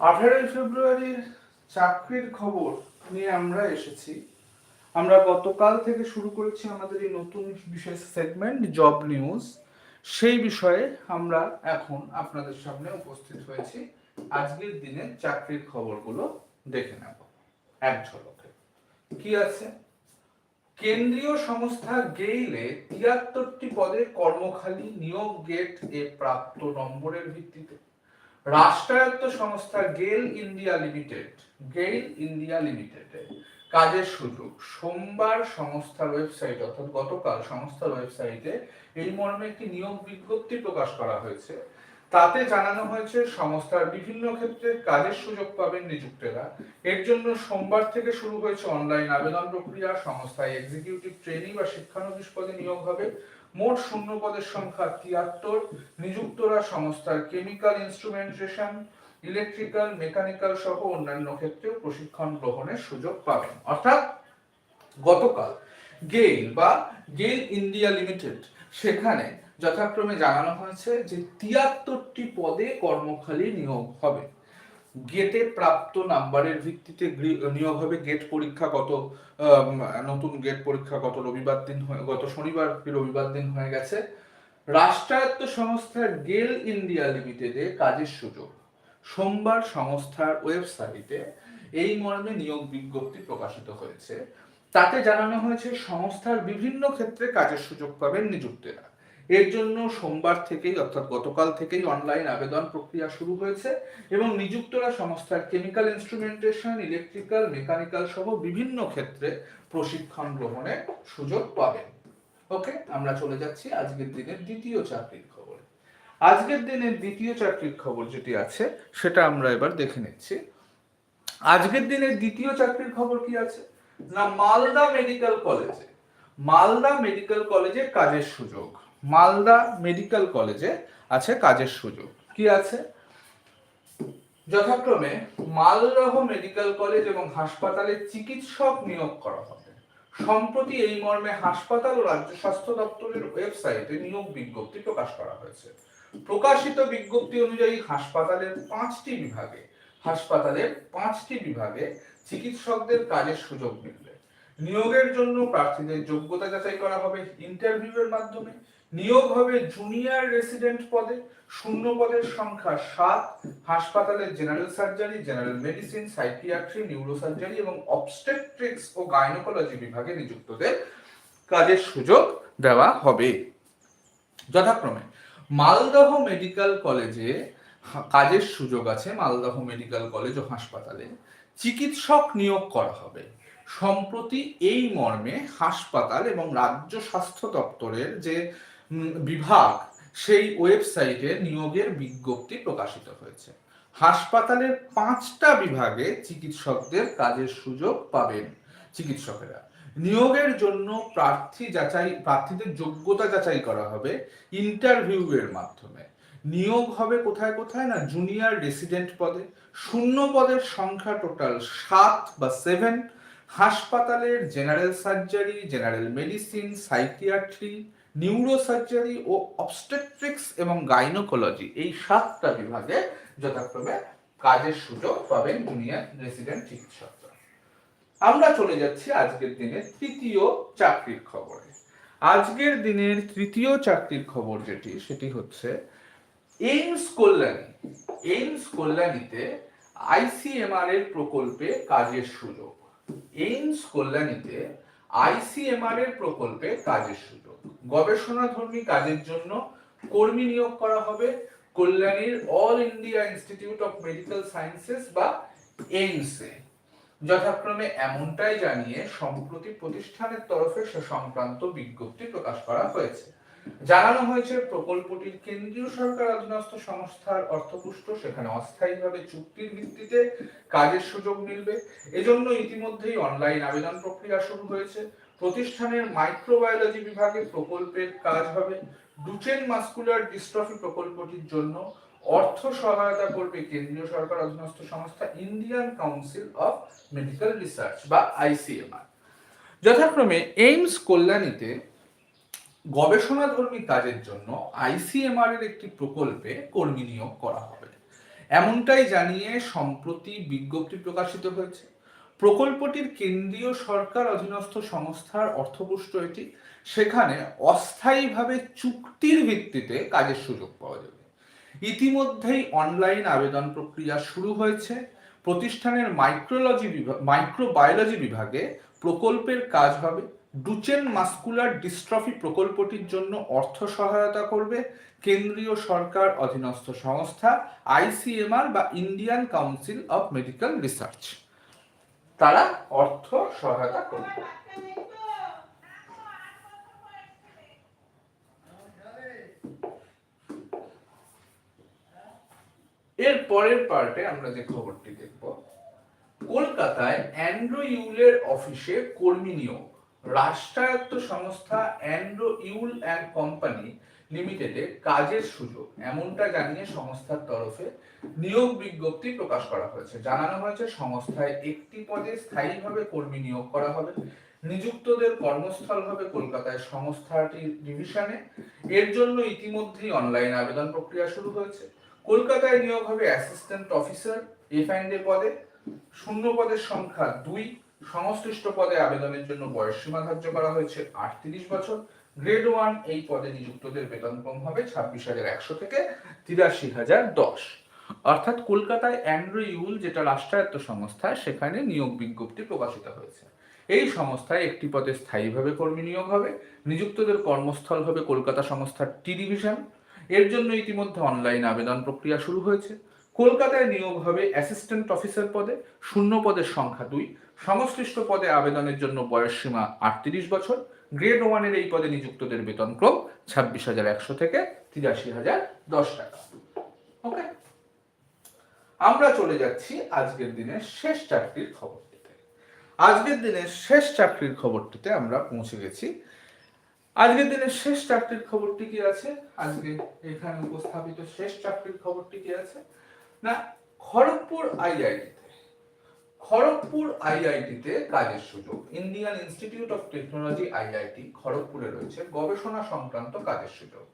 আঠারোই ফেব্রুয়ারির চাকরির খবর নিয়ে আমরা এসেছি। আমরা গতকাল থেকে শুরু করেছি আমাদের এই নতুন বিশেষ সেগমেন্ট জব নিউজ সেই বিষয়ে আমরা এখন আপনাদের সামনে উপস্থিত হয়েছি। আজকের দিনে চাকরির খবরগুলো দেখে নেব এক ঝলকে। কি আছে? কেন্দ্রীয় সংস্থা গেইলে তিয়াত্তরটি পদে কর্মখালী নিয়োগ গেট এ প্রাপ্ত নম্বরের ভিত্তিতে। রাষ্ট্রায়ত্ত সংস্থা GAIL India Limited GAIL India লিমিটেডে কাজের সুযোগ। সোমবার সংস্থার ওয়েবসাইট অর্থাৎ গতকাল সংস্থার ওয়েবসাইটে এই মর্মে একটি নিয়োগ বিজ্ঞপ্তি প্রকাশ করা হয়েছে। তাতে জানানো হয়েছে সংস্থার বিভিন্ন ক্ষেত্রে কাজের সুযোগ পাবেন নিযুক্তেরা। এর জন্য সোমবার থেকে শুরু হয়েছে অনলাইন আবেদন প্রক্রিয়া। সংস্থায় এক্সিকিউটিভ ট্রেনিং বা শিক্ষানবিশ পদে নিয়োগ হবে। মোট শূন্য পদের সংখ্যা তিয়াত্তর। নিযুক্তরা সংস্থার কেমিক্যাল ইনস্ট্রুমেন্টেশন ইলেকট্রিক্যাল মেকানিক্যাল সহ অন্যান্য ক্ষেত্রেও প্রশিক্ষণ গ্রহণের সুযোগ পাবেন। অর্থাৎ গতকাল গেইল বা গেইল ইন্ডিয়া লিমিটেড সেখানে যথাক্রমে জানানো হয়েছে যে তিয়াত্তরটি পদে কর্মখালী নিয়োগ হবে। গেটে প্রাপ্ত নাম্বারের ভিত্তিতে নিয়োগ হবে। গেট পরীক্ষা গত নতুন গেট পরীক্ষা গত রবিবার দিন গত শনিবার রবিবার দিন হয়ে গেছে। রাষ্ট্রায়ত্ত সংস্থার গেল ইন্ডিয়া লিমিটেডে কাজের সুযোগ। সোমবার সংস্থার ওয়েবসাইটে এই মর্মে নিয়োগ বিজ্ঞপ্তি প্রকাশিত হয়েছে। তাতে জানানো হয়েছে, সংস্থার বিভিন্ন ক্ষেত্রে কাজের সুযোগ পাবেন নিযুক্তেরা। এর জন্য সোমবার থেকেই, অর্থাৎ গতকাল থেকেই অনলাইন আবেদন প্রক্রিয়া শুরু হয়েছে এবং নিযুক্তরা সংস্থার কেমিক্যাল ইনস্ট্রুমেন্টেশন ইলেকট্রিক্যাল মেকানিক্যাল সহ বিভিন্ন ক্ষেত্রে প্রশিক্ষণ গ্রহণের সুযোগ পাবেন। ওকে আমরা চলে যাচ্ছি আজকের দিনের দ্বিতীয় চাকরির খবরে। আজকের দিনের দ্বিতীয় চাকরির খবর যেটি আছে, সেটা আমরা এবার দেখে নিচ্ছি। আজকের দিনের দ্বিতীয় চাকরির খবর কি আছে? না, মালদা মেডিকেল কলেজে। মালদা মেডিকেল কলেজে কাজের সুযোগ। মালদা মেডিকেল কলেজে আছে কাজের সুযোগ। কি আছে? যথাক্রমে মালদহ মেডিকেল কলেজ এবং হাসপাতালে চিকিৎসক নিয়োগ করা হবে। সম্প্রতি এই মর্মে হাসপাতাল ও রাজ্য স্বাস্থ্য দপ্তরের ওয়েবসাইটে নিয়োগ বিজ্ঞপ্তি প্রকাশ করা হয়েছে। প্রকাশিত বিজ্ঞপ্তি অনুযায়ী হাসপাতালের পাঁচটি বিভাগে হাসপাতালের পাঁচটি বিভাগে চিকিৎসকদের কাজের সুযোগ মিলবে। নিয়োগের জন্য প্রার্থীদের যোগ্যতা যাচাই করা হবে ইন্টারভিউয়ের মাধ্যমে নিয়োগ হবে জুনিয়র রেসিডেন্ট পদে, শূন্য পদের সংখ্যা সাত হাসপাতালের general surgery general medicine psychiatry neurosurgery এবং অবস্টেট্রিক্স ও গাইনোকোলজি বিভাগে নিযুক্তদের কাজের সুযোগ দেওয়া হবে। যথাক্রমে, মালদহ মেডিকেল কলেজে কাজের সুযোগ আছে মালদহ মেডিকেল কলেজ ও হাসপাতালে। চিকিৎসক নিয়োগ করা হবে। সম্প্রতি এই মর্মে হাসপাতাল এবং রাজ্য স্বাস্থ্য দপ্তরের যে বিভাগ সেই ওয়েবসাইটে নিয়োগের বিজ্ঞপ্তি প্রকাশিত হয়েছে। হাসপাতালের পাঁচটা বিভাগে চিকিৎসকদের কাজের সুযোগ পাবেন চিকিৎসকেরা। নিয়োগের জন্য প্রার্থী যাচাই, প্রার্থীদের যোগ্যতা যাচাই করা হবে ইন্টারভিউ এর মাধ্যমে। নিয়োগ হবে কোথায় কোথায় না জুনিয়র রেসিডেন্ট পদে? শূন্য পদের সংখ্যা টোটাল সাত বা সেভেন। হাসপাতালের general surgery, general medicine, psychiatry neurosurgery ও অবস্টেট্রিক্স এবং গাইনোকোলজি এই সাতটা বিভাগে যথাক্রমে কাজের সুযোগ পাবেন জুনিয়র রেসিডেন্ট চিকিৎসকরা। আমরা চলে যাচ্ছি আজকের দিনের তৃতীয় চাকরির খবরে। আজকের দিনের তৃতীয় চাকরির খবর যেটি, সেটি হচ্ছে এইমস কল্যাণী। এইমস কল্যাণীতে আইসিএমআর এর প্রকল্পে কাজের সুযোগ। এইমস কল্যাণীতে আইসিএমআর এর প্রকল্পে কাজের সুযোগ। গবেষণাধর্মী কাজের জন্য কর্মী নিয়োগ করা হবে কল্যাণীর All India Institute of Medical Sciences বা এইমসে। যথাক্রমে এমনটাই জানিয়ে সম্প্রতি প্রতিষ্ঠানের তরফে সে সংক্রান্ত বিজ্ঞপ্তি প্রকাশ করা হয়েছে। জানানো হয়েছে প্রকল্পটির কেন্দ্রীয় সরকার অধীনস্থ সংস্থার অর্থপুষ্ট, সেখানে অস্থায়ীভাবে চুক্তির ভিত্তিতে কাজের সুযোগ মিলবে। এজন্য ইতিমধ্যেই অনলাইন আবেদন প্রক্রিয়া শুরু হয়েছে। প্রতিষ্ঠানের মাইক্রোবায়োলজি বিভাগে প্রকল্পের কাজ হবে। ডুচেন মাস্কুলার ডিস্ট্রফি প্রকল্পটির জন্য অর্থ সহায়তা করবে কেন্দ্রীয় সরকার অধীনস্থ সংস্থা Indian council of medical research বা আইসিএমআর যথাক্রমে এইমস কল্যাণীতে গবেষণাধর্মী কাজের জন্য আইসিএমআর এর একটি প্রকল্পে কর্মী নিয়োগ করা হবে। এমনটাই জানিয়ে সম্প্রতি বিজ্ঞপ্তি প্রকাশিত হয়েছে। প্রকল্পটির কেন্দ্রীয় সরকার অধীনস্থ সংস্থার অর্থপুষ্ট এটি। সেখানে অস্থায়ীভাবে চুক্তির ভিত্তিতে কাজের সুযোগ পাওয়া যাবে। ইতিমধ্যেই অনলাইন আবেদন প্রক্রিয়া শুরু হয়েছে। প্রতিষ্ঠানের মাইক্রোলজি বিভাগ মাইক্রোবায়োলজি বিভাগে প্রকল্পের কাজ হবে। ডুচেন মাস্কুলার ডিস্ট্রফি প্রকল্পটির জন্য অর্থ সহায়তা করবে কেন্দ্রীয় সরকার অধীনস্থ সংস্থা, আইসিএমআর বা Indian Council of Medical Research. তারা অর্থ সহায়তা করবে। এর পরের পার্টে আমরা যে খবরটি দেখব, কলকাতায় অ্যান্ড্রো ইউলের অফিসে কর্মী নিয়োগ। রাষ্ট্রায়ত্ত সংস্থা অ্যান্ড্রো ইউল অ্যান্ড কোম্পানি লিমিটেডে কাজের সুযোগ, এমনটা জানিয়ে সংস্থার তরফে নিয়োগ বিজ্ঞপ্তি প্রকাশ করা হয়েছে। জানানো হয়েছে, সংস্থায় একটি পদে স্থায়ীভাবে কর্মী নিয়োগ করা হবে। নিযুক্তদের কর্মস্থল হবে কলকাতায় সংস্থাটির ডিভিশনে এর জন্য ইতিমধ্যেই অনলাইন আবেদন প্রক্রিয়া শুরু হয়েছে। কলকাতায় নিয়োগ হবে অ্যাসিস্ট্যান্ট অফিসার এফআইএনডি পদে। শূন্য পদের সংখ্যা দুই। সংশ্লিষ্ট পদে আবেদনের জন্য বয়স সীমা ধার্য করা হয়েছে আটত্রিশ বছর। গ্রেড ওয়ান এই পদে নিযুক্তদের বেতন কম হবে ছাব্বিশ হাজার একশো থেকে তিরাশি হাজার দশ। অর্থাৎ কলকাতায় অ্যান্ড্রো ইউল যেটা রাষ্ট্রায়ত্ত সংস্থা, সেখানে নিয়োগ বিজ্ঞপ্তি প্রকাশিত হয়েছে। এই সংস্থায় একটি পদে স্থায়ীভাবে কর্মী নিয়োগ হবে, নিযুক্তদের কর্মস্থল হবে কলকাতা সংস্থার টি ডিভিশন এর জন্য ইতিমধ্যে অনলাইন আবেদন প্রক্রিয়া শুরু হয়েছে। কলকাতায় নিয়োগ হবে অ্যাসিস্ট্যান্ট অফিসার পদে, শূন্য পদের সংখ্যা দুই। সংশ্লিষ্ট পদে আবেদনের জন্য বয়স সীমা আটত্রিশ বছর। গ্রেড ওয়ানের এই পদে নিযুক্তদের বেতন ক্রম ছাব্বিশ হাজার একশো থেকে তিরাশি হাজার দশ টাকা। ওকে আমরা চলে যাচ্ছি আজকের দিনের শেষ চাকরির খবরটিতে। আজকের দিনের শেষ চাকরির খবরটিতে আমরা পৌঁছে গেছি। আজকের দিনের শেষ চাকরির খবরটি কি আছে? আজকে এখানে উপস্থাপিত শেষ চাকরির খবরটি কি আছে? না, খড়গপুর আইআইটিতে খড়গপুর আইআইটিতে কাজের সুযোগ। Indian Institute of Technology IIT খড়গপুরে রয়েছে, গবেষণা সংক্রান্ত কাজের সুযোগ।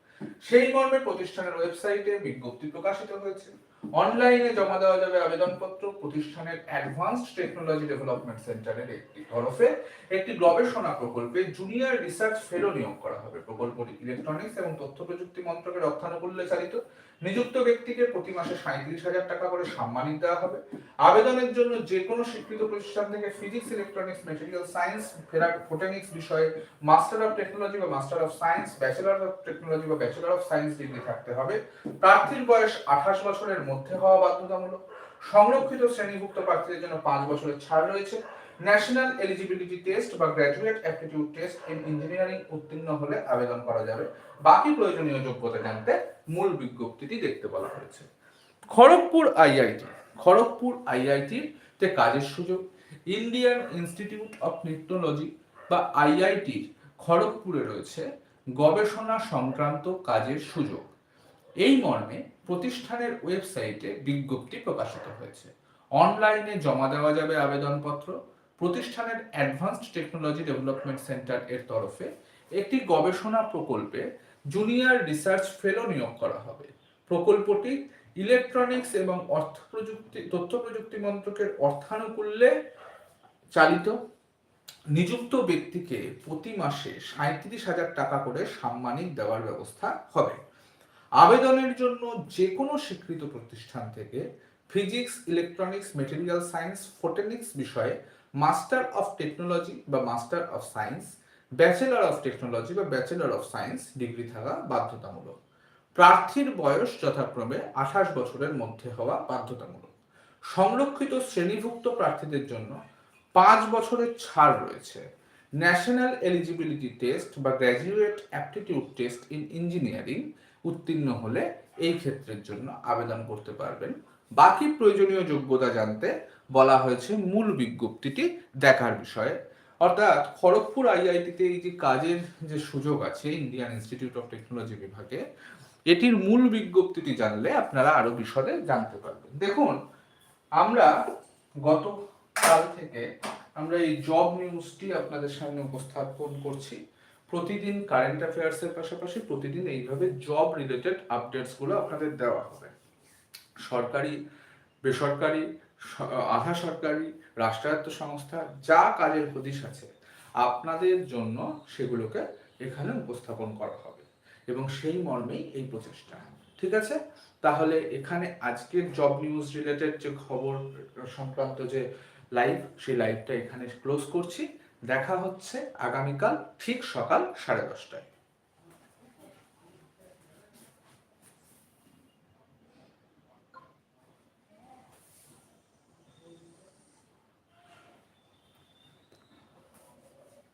সেই মর্মে প্রতিষ্ঠানের ওয়েবসাইটে বিজ্ঞপ্তি প্রকাশিত হয়েছে। অনলাইনে জমা দেওয়া যাবে আবেদনপত্র প্রতিষ্ঠানের অ্যাডভান্সড টেকনোলজি ডেভেলপমেন্ট সেন্টারের একটি তরফে একটি গবেষণা প্রকল্পে জুনিয়র রিসার্চ ফেলো নিয়োগ করা হবে। প্রকল্পটি ইলেকট্রনিক্স এবং তথ্য প্রযুক্তি মন্ত্রকের অর্থানুকূল্যে চালিত। নিযুক্ত ব্যক্তিকে প্রতি মাসে সাঁত্রিশ হাজার টাকা করে সম্মানিত দেওয়া হবে। আবেদনের জন্য যে কোনো স্বীকৃত প্রতিষ্ঠান থেকে physics electronics material science photonics বিষয়ে মাস্টার অফ টেকনোলজি বা master of science bachelor of technology বা ব্যাচেলার অফ সায়েন্স ডিগ্রি থাকতে হবে। প্রার্থীর বয়স আঠাশ বছরের মধ্যে হওয়া বাধ্যতামূলক। সংরক্ষিত শ্রেণীভুক্ত প্রার্থীদের জন্য পাঁচ বছরের ছাড় রয়েছে। ন্যাশনাল এলিজিবিলিটি টেস্ট বা Graduate Aptitude Test in Engineering উত্তীর্ণ হলে আবেদন করা যাবে। বাকি প্রয়োজনীয় যোগ্যতা জানতে মূল বিজ্ঞপ্তিটি দেখতে বলা হয়েছে। খড়গপুর আইআইটি খড়গপুর আইআইটির তে কাজের সুযোগ। ইন্ডিয়ান ইনস্টিটিউট অফ টেকনোলজি বা আইআইটির খড়গপুরে রয়েছে। গবেষণা সংক্রান্ত কাজের সুযোগ। এই মর্মে প্রতিষ্ঠানের ওয়েবসাইটে বিজ্ঞপ্তি প্রকাশিত হয়েছে। অনলাইনে জমা দেওয়া যাবে আবেদনপত্র। প্রতিষ্ঠানের অ্যাডভান্সড টেকনোলজি ডেভেলপমেন্ট সেন্টার এর তরফে একটি গবেষণা প্রকল্পে জুনিয়র রিসার্চ ফেলো নিয়োগ করা হবে। প্রকল্পটি ইলেকট্রনিক্স এবং অর্থ প্রযুক্তি, তথ্য প্রযুক্তি মন্ত্রকের অর্থানুকূল্যে চালিত। নিযুক্ত ব্যক্তিকে প্রতি মাসে সাঁত্রিশ হাজার টাকা করে সাম্মানিক দেওয়ার ব্যবস্থা হবে। আবেদনের জন্য যে কোনো স্বীকৃত প্রতিষ্ঠান থেকে physics, electronics, material science, photonics বিষয়ে মাস্টার অফ টেকনোলজি বা master of science, bachelor of technology বা ব্যাচেলর অফ সায়েন্স ডিগ্রি থাকা বাধ্যতামূলক। প্রার্থীর বয়স যথাক্রমে আঠাশ বছরের মধ্যে হওয়া বাধ্যতামূলক। সংরক্ষিত শ্রেণীভুক্ত প্রার্থীদের জন্য পাঁচ বছরের ছাড় রয়েছে। ন্যাশনাল এলিজিবিলিটি টেস্ট বা Graduate Aptitude Test in Engineering উত্তীর্ণ হলে এই ক্ষেত্রের জন্য আবেদন করতে পারবেন। বাকি প্রয়োজনীয় যোগ্যতা জানতে বলা হয়েছে মূল বিজ্ঞপ্তিটি দেখার বিষয়ে। অর্থাৎ খড়গপুর আইআইটিতে এই যে কাজের যে সুযোগ আছে ইন্ডিয়ান ইনস্টিটিউট অফ টেকনোলজি বিভাগে, এটির মূল বিজ্ঞপ্তিটি জানলে আপনারা আরও বিশদে জানতে পারবেন। দেখুন, আমরা গত কাল থেকে আমরা এই জব নিউজটি আপনাদের সামনে উপস্থাপন করছি। প্রতিদিন কারেন্ট অ্যাফেয়ার্স এর পাশাপাশি প্রতিদিন এইভাবে জব রিলেটেড আপডেটসগুলো আপনাদের দেওয়া হবে। সরকারি, বেসরকারি আধা সরকারি, রাষ্ট্রায়ত্ত সংস্থা, যা কাজের হদিশ আছে, আপনাদের জন্য সেগুলোকে এখানে উপস্থাপন করা হবে এবং সেই মর্মেই এই প্রচেষ্টা। ঠিক আছে? তাহলে এখানে আজকের জব নিউজ রিলেটেড যে খবর, সংক্রান্ত যে লাইভ সেই লাইভটা এখানে ক্লোজ করছি। দেখা হচ্ছে আগামীকাল ঠিক সকাল সাড়ে দশটায়।